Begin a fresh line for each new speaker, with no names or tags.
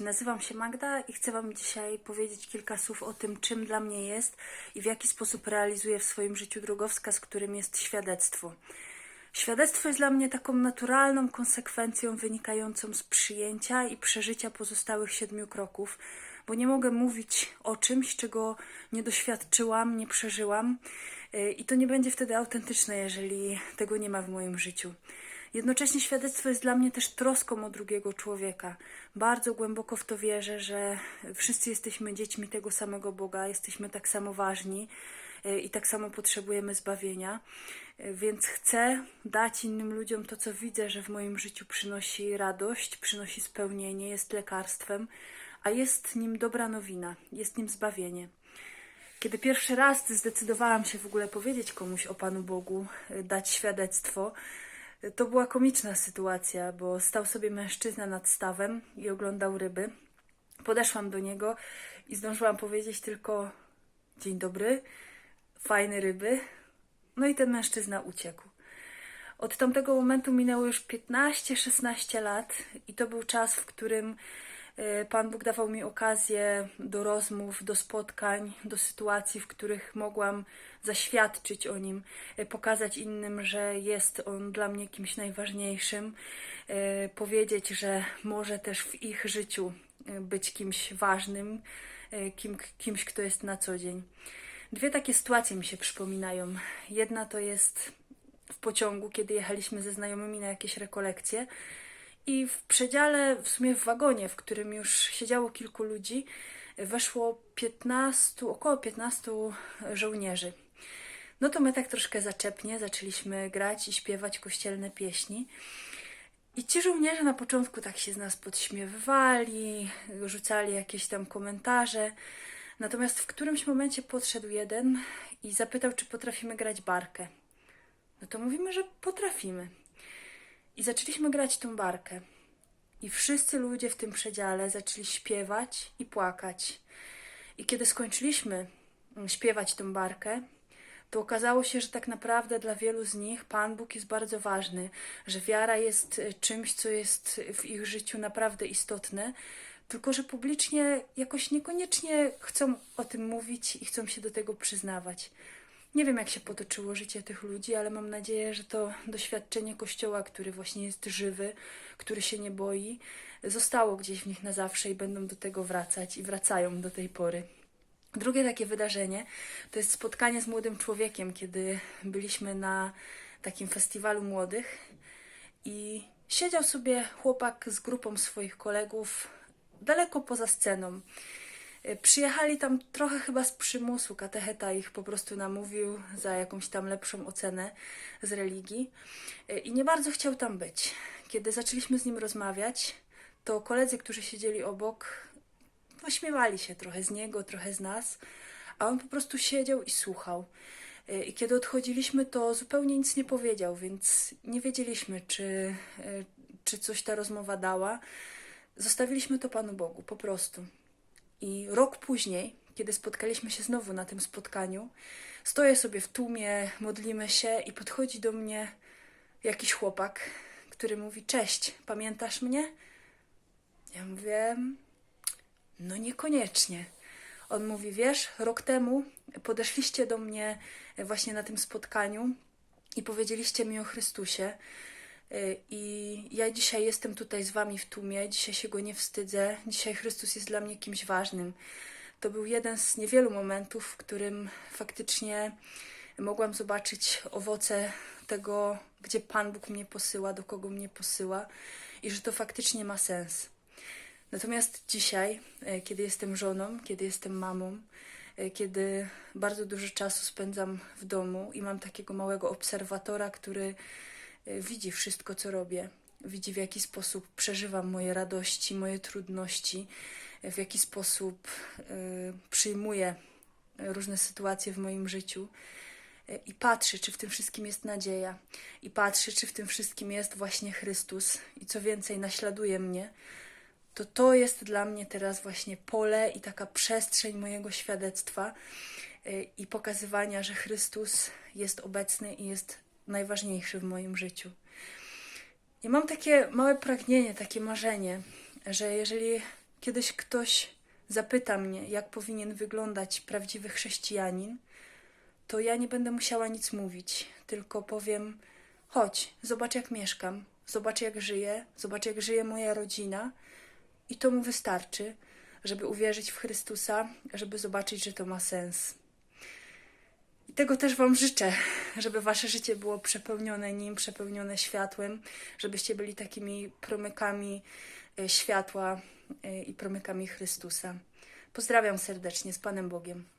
nazywam się Magda i chcę Wam dzisiaj powiedzieć kilka słów o tym, czym dla mnie jest i w jaki sposób realizuję w swoim życiu drogowskaz, którym jest świadectwo. Świadectwo jest dla mnie taką naturalną konsekwencją wynikającą z przyjęcia i przeżycia pozostałych siedmiu kroków, bo nie mogę mówić o czymś, czego nie doświadczyłam, nie przeżyłam yy, i to nie będzie wtedy autentyczne, jeżeli tego nie ma w moim życiu. Jednocześnie świadectwo jest dla mnie też troską o drugiego człowieka. Bardzo głęboko w to wierzę, że wszyscy jesteśmy dziećmi tego samego Boga, jesteśmy tak samo ważni y, i tak samo potrzebujemy zbawienia. Y, Więc chcę dać innym ludziom to, co widzę, że w moim życiu przynosi radość, przynosi spełnienie, jest lekarstwem, a jest nim dobra nowina, jest nim zbawienie. Kiedy pierwszy raz zdecydowałam się w ogóle powiedzieć komuś o Panu Bogu, y, dać świadectwo, to była komiczna sytuacja, bo stał sobie mężczyzna nad stawem i oglądał ryby. Podeszłam do niego i zdążyłam powiedzieć tylko dzień dobry, fajne ryby. No i ten mężczyzna uciekł. Od tamtego momentu minęło już 15-16 lat i to był czas, w którym Pan Bóg dawał mi okazję do rozmów, do spotkań, do sytuacji, w których mogłam zaświadczyć o Nim, e, pokazać innym, że jest On dla mnie kimś najważniejszym, e, powiedzieć, że może też w ich życiu e, być kimś ważnym, e, kim, kimś, kto jest na co dzień. Dwie takie sytuacje mi się przypominają. Jedna to jest w pociągu, kiedy jechaliśmy ze znajomymi na jakieś rekolekcje i w przedziale, w sumie w wagonie, w którym już siedziało kilku ludzi, weszło 15, około 15 żołnierzy. No to my tak troszkę zaczepnie zaczęliśmy grać i śpiewać kościelne pieśni. I ci żołnierze na początku tak się z nas podśmiewywali, rzucali jakieś tam komentarze. Natomiast w którymś momencie podszedł jeden i zapytał, czy potrafimy grać barkę. No to mówimy, że potrafimy. I zaczęliśmy grać tą barkę. I wszyscy ludzie w tym przedziale zaczęli śpiewać i płakać. I kiedy skończyliśmy mm, śpiewać tą barkę, to okazało się, że tak naprawdę dla wielu z nich Pan Bóg jest bardzo ważny, że wiara jest e, czymś, co jest w ich życiu naprawdę istotne, tylko że publicznie jakoś niekoniecznie chcą o tym mówić i chcą się do tego przyznawać. Nie wiem, jak się potoczyło życie tych ludzi, ale mam nadzieję, że to doświadczenie Kościoła, który właśnie jest żywy, który się nie boi, zostało gdzieś w nich na zawsze i będą do tego wracać i wracają do tej pory. Drugie takie wydarzenie to jest spotkanie z młodym człowiekiem, kiedy byliśmy na takim festiwalu młodych i siedział sobie chłopak z grupą swoich kolegów daleko poza sceną. Y, Przyjechali tam trochę chyba z przymusu, katecheta ich po prostu namówił za jakąś tam lepszą ocenę z religii Y, i nie bardzo chciał tam być. Kiedy zaczęliśmy z nim rozmawiać, to koledzy, którzy siedzieli obok, pośmiewali się trochę z niego, trochę z nas, a on po prostu siedział i słuchał. Y, I kiedy odchodziliśmy, to zupełnie nic nie powiedział, więc nie wiedzieliśmy, czy, czy coś ta rozmowa dała. Zostawiliśmy to Panu Bogu, po prostu. I rok później, kiedy spotkaliśmy się znowu na tym spotkaniu, stoję sobie w tłumie, modlimy się i podchodzi do mnie jakiś chłopak, który mówi: Cześć, pamiętasz mnie? Ja mówię: No niekoniecznie. On mówi: Wiesz, rok temu podeszliście do mnie właśnie na tym spotkaniu i powiedzieliście mi o Chrystusie. Y, I ja dzisiaj jestem tutaj z wami w tłumie, dzisiaj się go nie wstydzę, dzisiaj Chrystus jest dla mnie kimś ważnym. To był jeden z niewielu momentów, w którym faktycznie mogłam zobaczyć owoce tego, gdzie Pan Bóg mnie posyła, do kogo mnie posyła i że to faktycznie ma sens. Natomiast dzisiaj, e, kiedy jestem żoną, kiedy jestem mamą, e, kiedy bardzo dużo czasu spędzam w domu i mam takiego małego obserwatora, który e, widzi wszystko, co robię, widzi w jaki sposób przeżywam moje radości, moje trudności, e, w jaki sposób e, przyjmuję różne sytuacje w moim życiu i patrzy, czy w tym wszystkim jest nadzieja, i patrzy, czy w tym wszystkim jest właśnie Chrystus, i co więcej, naśladuje mnie, to to jest dla mnie teraz właśnie pole i taka przestrzeń mojego świadectwa y, i pokazywania, że Chrystus jest obecny i jest najważniejszy w moim życiu. I mam takie małe pragnienie, takie marzenie, że jeżeli kiedyś ktoś zapyta mnie, jak powinien wyglądać prawdziwy chrześcijanin, to ja nie będę musiała nic mówić, tylko powiem: chodź, zobacz, jak mieszkam, zobacz, jak żyję, zobacz, jak żyje moja rodzina, i to mu wystarczy, żeby uwierzyć w Chrystusa, żeby zobaczyć, że to ma sens. I tego też Wam życzę, żeby Wasze życie było przepełnione Nim, przepełnione światłem, żebyście byli takimi promykami e, światła e, i promykami Chrystusa. Pozdrawiam serdecznie z Panem Bogiem.